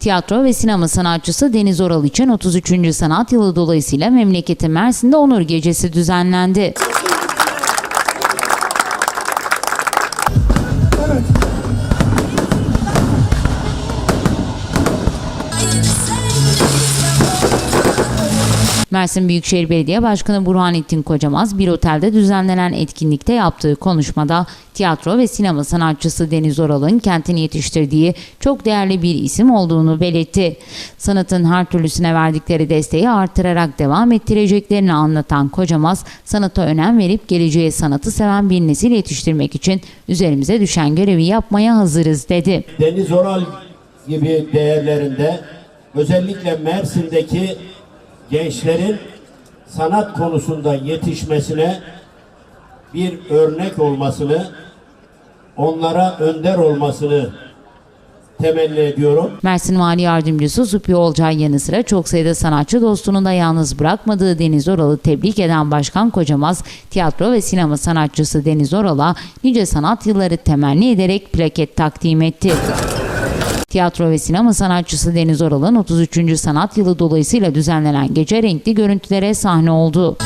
Tiyatro ve sinema sanatçısı Deniz Oral için 33. Sanat Yılı dolayısıyla memleketi Mersin'de Onur Gecesi düzenlendi. Mersin Büyükşehir Belediye Başkanı Burhanettin Kocamaz bir otelde düzenlenen etkinlikte yaptığı konuşmada tiyatro ve sinema sanatçısı Deniz Oral'ın kentini yetiştirdiği çok değerli bir isim olduğunu belirtti. Sanatın her türlüsüne verdikleri desteği artırarak devam ettireceklerini anlatan Kocamaz, sanata önem verip geleceğe sanatı seven bir nesil yetiştirmek için üzerimize düşen görevi yapmaya hazırız dedi. Deniz Oral gibi değerlerinde özellikle Mersin'deki gençlerin sanat konusunda yetişmesine bir örnek olmasını, onlara önder olmasını temenni ediyorum. Mersin Vali Yardımcısı Supi Olcay yanı sıra çok sayıda sanatçı dostunu da yalnız bırakmadığı Deniz Oral'ı tebrik eden Başkan Kocamaz, tiyatro ve sinema sanatçısı Deniz Oral'a nice sanat yılları temenni ederek plaket takdim etti. Tiyatro ve sinema sanatçısı Deniz Oral'ın 33. sanat yılı dolayısıyla düzenlenen gece renkli görüntülere sahne oldu.